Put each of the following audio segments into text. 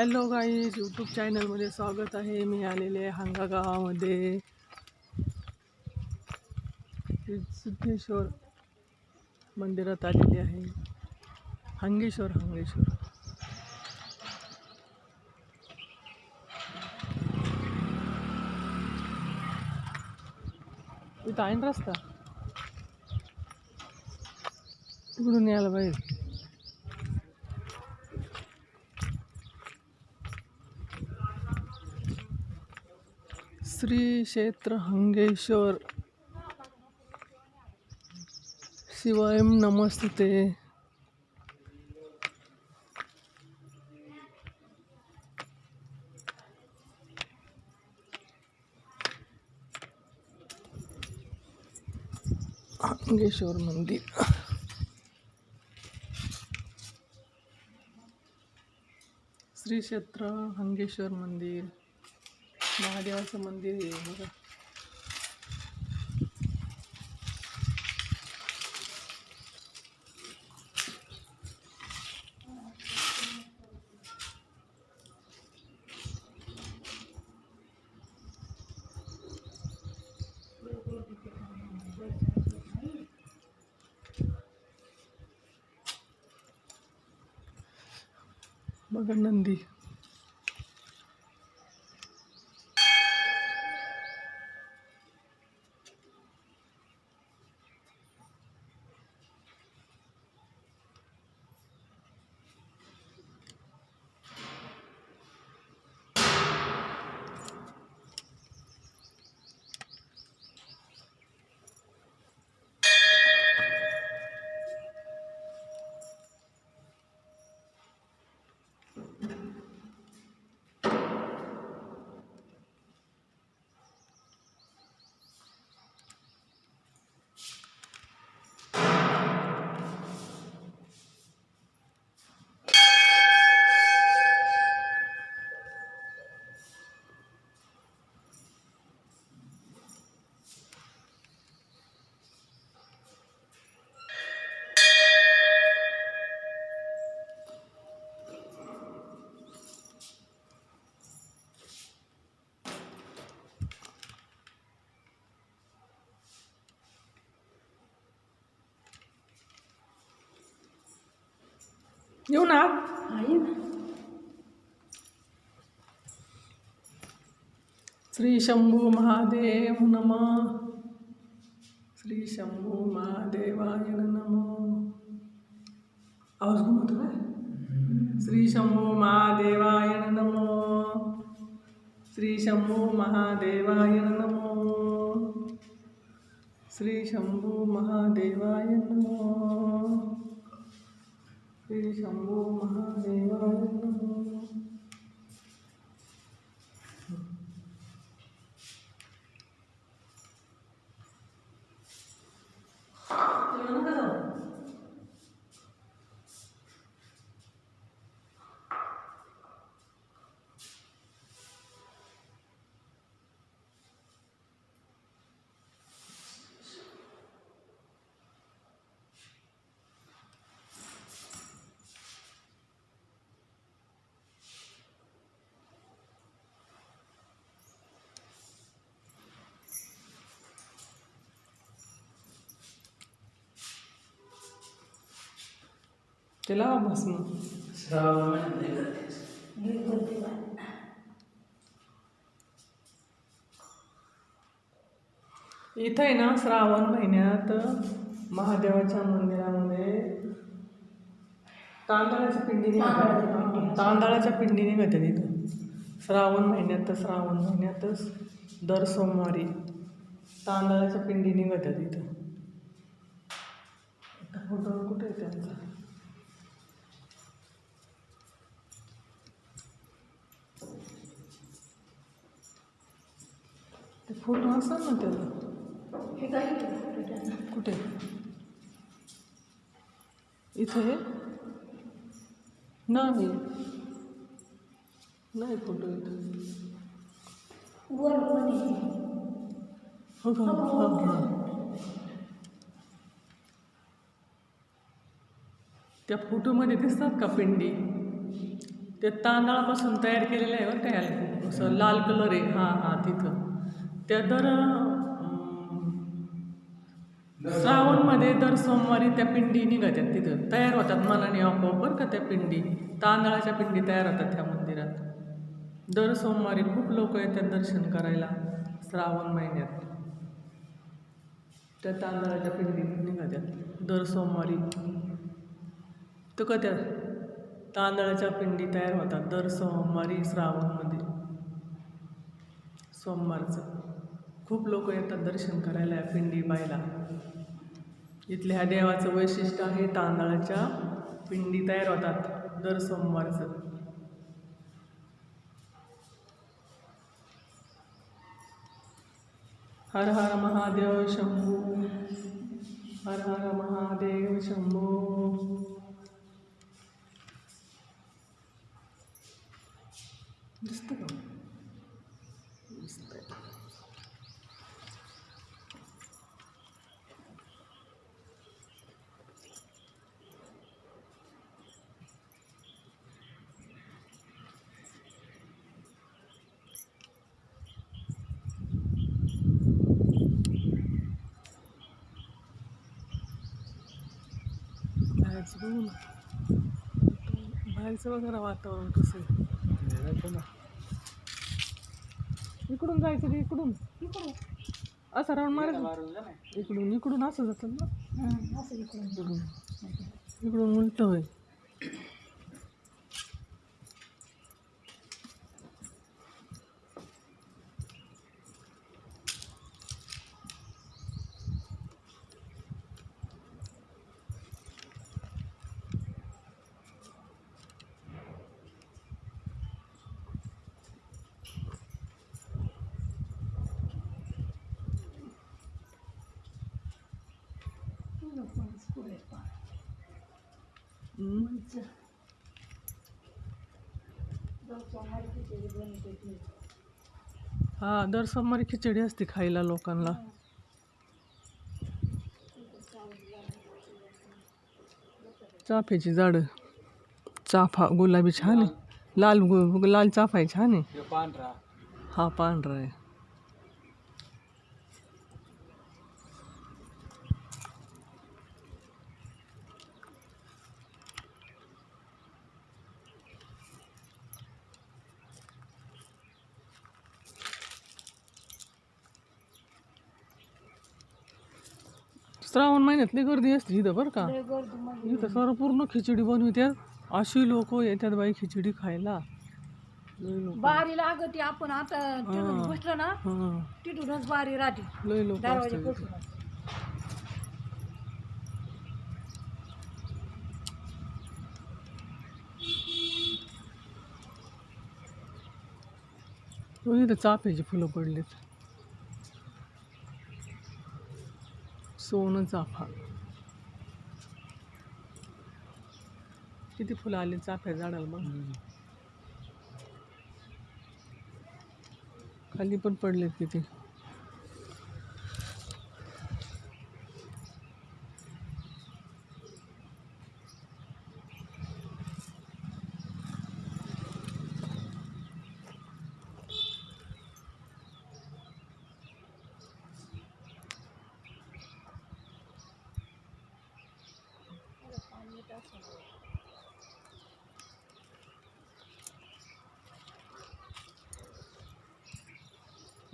Hello guys YouTube चॅनलमध्ये स्वागत आहे. मी आलेले आहे हांगा गावामध्ये सिद्धेश्वर मंदिरात आलेले आहे. हंगेश्वर हंगेश्वर. इथं आहे ना रस्ता. इकडून यायला पाहिजे. श्री क्षेत्र हंगेश्वर. शिवाय नमस्ते हंगेश्वर मंदिर. श्री क्षेत्र हंगेश्वर मंदिर. महादेवाचं मंदिर आहे बघा. बघा नंदी. येऊ ना. श्री शंभू महादेव नम. श्री शंभू महादेवाय नम. आवाज घुमतो काय श्री शंभू महादेवाय नमो. श्री शंभू महादेवाय नमो. श्री शंभू महादेवाय नमो. श्री शंभू महादेवाय नमो त्याला भस्म इथं आहे ना श्रावण महिन्यात महादेवाच्या मंदिरामध्ये तांदळाच्या पिंडी. निघतात तांदळाच्या पिंडी निघतात इथं. श्रावण महिन्यात तर श्रावण महिन्यातच दर सोमवारी तांदळाच्या पिंडी निघतात इथं. फोटो कुठे आहे त्यांचा? फोटो असेल ना त्याचा. कुठे? इथं? नाही. नाही फोटो इथं. हो का? हा हा. त्या फोटोमध्ये दिसतात का पिंडी? ते तांदळापासून तयार केलेलं आहे बरं का ह्याला असं लाल कलर आहे. हां हां तिथं. त्या दर श्रावणमध्ये दर सोमवारी त्या पिंडी निघतात तिथं. तयार होतात मनाने आपोआप बरं का त्या पिंडी. तांदळाच्या पिंडी तयार होतात त्या मंदिरात. दर सोमवारी खूप लोक येतात दर्शन करायला श्रावण महिन्यात. त्या तांदळाच्या पिंडी निघतात दर सोमवारी. तर का तांदळाच्या पिंडी तयार होतात दर सोमवारी श्रावणमध्ये. सोमवारचं. खूप लोक येतात दर्शन करायला या पिंडी बायला इथल्या ह्या देवाचं वैशिष्ट्य आहे तांदळाच्या पिंडी तयार होतात दर सोमवारचं. हर हर महादेव शंभू हर हर महादेव शंभू. दिसतं का दिसतंय बाहेरचं बघू ना बाहेरचं बघा ना वातावरण कसं इकडून जायचं रे इकडून. असं राऊंड मारायचं इकडून इकडून असं जातं ना. इकडून. इकडून उलट होय हा दर सोमवारी खिचडी असते खायला लोकांना. चाफ्याची झाडं चाफा गुलाबी छान आहे. लाल गु लाल चाफा आहे छान आहे. पांढरा. हा पांढरा आहे. श्रावण महिन्यातली गर्दी असते इथं बरं का. इथं सर्व पूर्ण खिचडी बनवितात अशी लोक येतात बाई खिचडी खायला. बारी लागते आपण. आता तिथून बसलो ना तिथूनच बारी राहते. लय लोक हो, इथं चाफ्याची फुलं पडलीत. सोनं चाफा. किती फुलं आली चाफ्या झाडाला बघ. खाली पण पडलेत किती.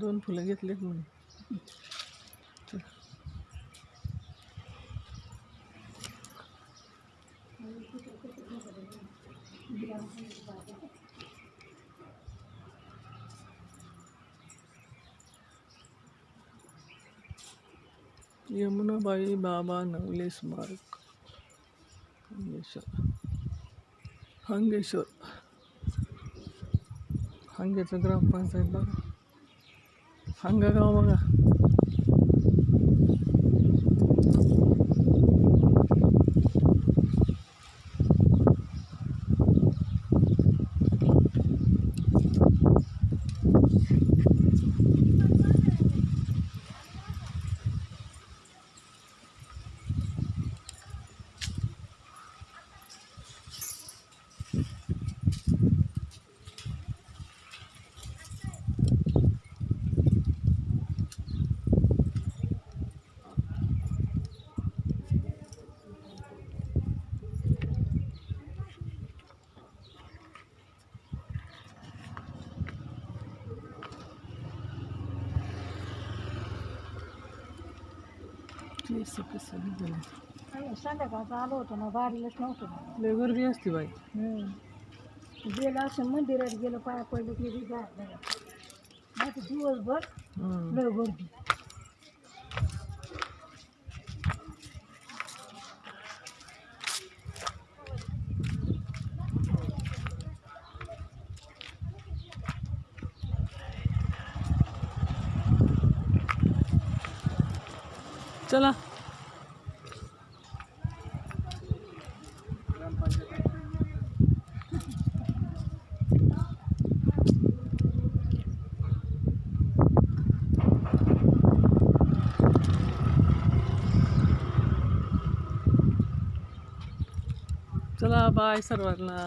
दोन फुलं घेतलेत म्हणून. यमुनाबाई बाबा नवले स्मारक हंगेश्वर. हंगेश्वर. ग्रामपंचायत बघा हंगा गाव कसं झालं संध्याकाळचं आलो होतो ना बारीलाच नव्हतं ना. लय गर्दी असते बाई हम्म. गेलं असं मंदिरात गेलं पाया पडलं की बी जाय नाही तर दिवसभर हम्म. लय गर्दी चला चला बाय सर्वांना.